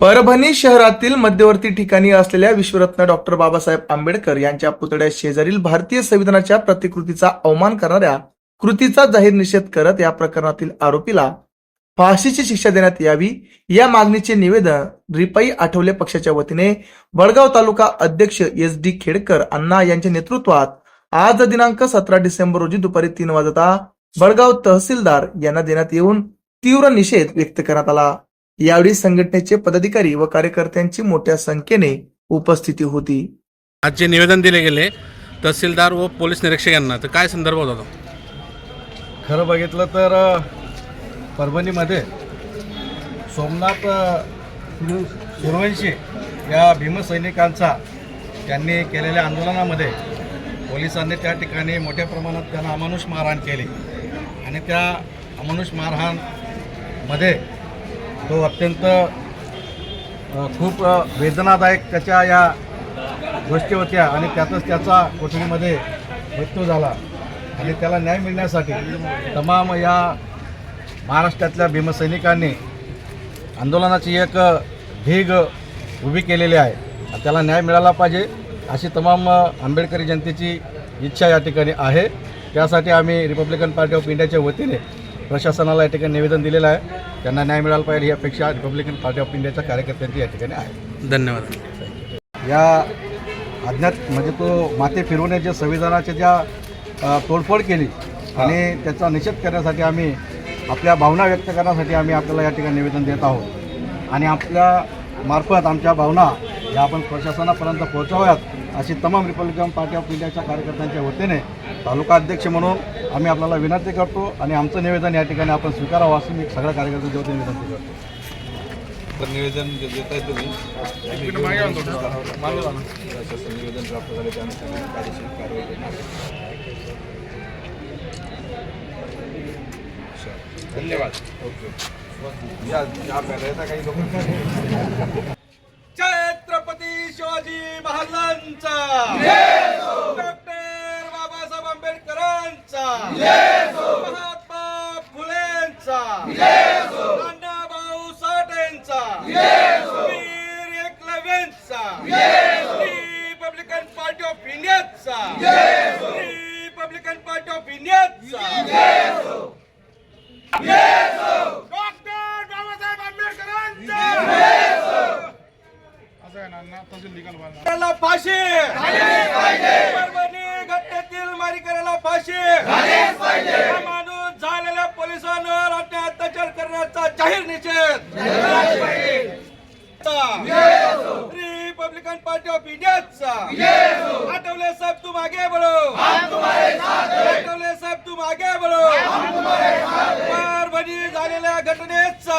परभणी शहरातील मध्यवर्ती ठिकाणी असलेल्या विश्वरत्न डॉक्टर बाबासाहेब आंबेडकर यांच्या पुतळ्या शेजारील भारतीय संविधानाच्या प्रतिकृतीचा अवमान करणाऱ्या कृतीचा जाहीर निषेध करत या प्रकरणातील आरोपीला फाशीची शिक्षा देण्यात यावी या मागणीचे निवेदन रिपाई आठवले पक्षाच्या वतीने वडगाव तालुका अध्यक्ष एस डी खेडकर अण्णा यांच्या नेतृत्वात आज दिनांक सतरा डिसेंबर रोजी दुपारी तीन वाजता वडगाव तहसीलदार यांना देण्यात येऊन तीव्र निषेध व्यक्त करण्यात आला. यावेळी संघटनेचे पदाधिकारी व कार्यकर्त्यांची मोठ्या संख्येने उपस्थिती होती. आज जे निवेदन दिले गेले तहसीलदार व पोलीस निरीक्षक यांना तर काय संदर्भ होता तो? खरं बघितलं तर परभणीमध्ये सोमनाथ अ, सुर- सुरवंशी या भीमसैनिकांचा त्यांनी केलेल्या आंदोलनामध्ये पोलिसांनी त्या ठिकाणी मोठ्या प्रमाणात त्यांना अमानुष मारहाण केली. आणि त्या अमानुष मारहाणमध्ये तो अत्यंत खूप वेदनादायक त्याच्या या गोष्टी होत्या आणि त्यातच त्याचा कोठडीमध्ये मृत्यू झाला. आणि त्याला न्याय मिळण्यासाठी तमाम या महाराष्ट्रातल्या भीमसैनिकांनी आंदोलनाची एक ढीग उभी केलेली आहे. त्याला न्याय मिळाला पाहिजे अशी तमाम आंबेडकरी जनतेची इच्छा या ठिकाणी आहे. त्यासाठी आम्ही रिपब्लिकन पार्टी ऑफ इंडियाच्या वतीने प्रशासनाला या ठिकाणी निवेदन दिलेलं आहे. त्यांना न्याय मिळाला पाहिजे ही अपेक्षा रिपब्लिकन पार्टी ऑफ इंडियाच्या कार्यकर्त्यांची या ठिकाणी आहे. धन्यवाद. या अज्ञात म्हणजे तो माते फिरवण्याच्या संविधानाच्या ज्या तोडफोड केली आणि त्याचा निषेध करण्यासाठी आम्ही आपल्या भावना व्यक्त करण्यासाठी आम्ही आपल्याला या ठिकाणी निवेदन देत आहोत. आणि आपल्या मार्फत आमच्या भावना या आपण प्रशासनापर्यंत पोहोचाव्यात अशी तमाम रिपब्लिकन पार्टी ऑफ इंडियाच्या कार्यकर्त्यांच्या वतीने तालुका अध्यक्ष म्हणून आम्ही आपल्याला विनंती करतो आणि आमचं निवेदन या ठिकाणी आपण स्वीकारावं असं मी सगळ्या कार्यकर्त्यांच्या वतीने विनंती करतो. तर निवेदन जे देत आहे तुम्ही तसं निवेदन प्राप्त झाले त्यानुसार कायदेशीर कारवाई करणार धन्यवाद. ओके. या या पॅनलचा काही लोक छत्रपती शिवाजी महाराजांचा डॉक्टर बाबासाहेब आंबेडकरांचा महात्मा फुलेंचा अण्णाभाऊ साठेंचा वीर एकलव्यांचा रिपब्लिकन पार्टी ऑफ इंडियाचा रिपब्लिकन पार्टी ऑफ इंडियाचा डॉक्टर बाबासाहेब आंबेडकरांचा फाशी. घटनेतील फाशी. माणूस झालेल्या पोलिसांवर अत्याचार करण्याचा जाहीर निषेध. रिपब्लिकन पार्टी ऑफ इंडियाचा. आठवले साहेब तुम आठवले साहेब तू मागे बढ़ो परभणी झालेल्या घटनेचा.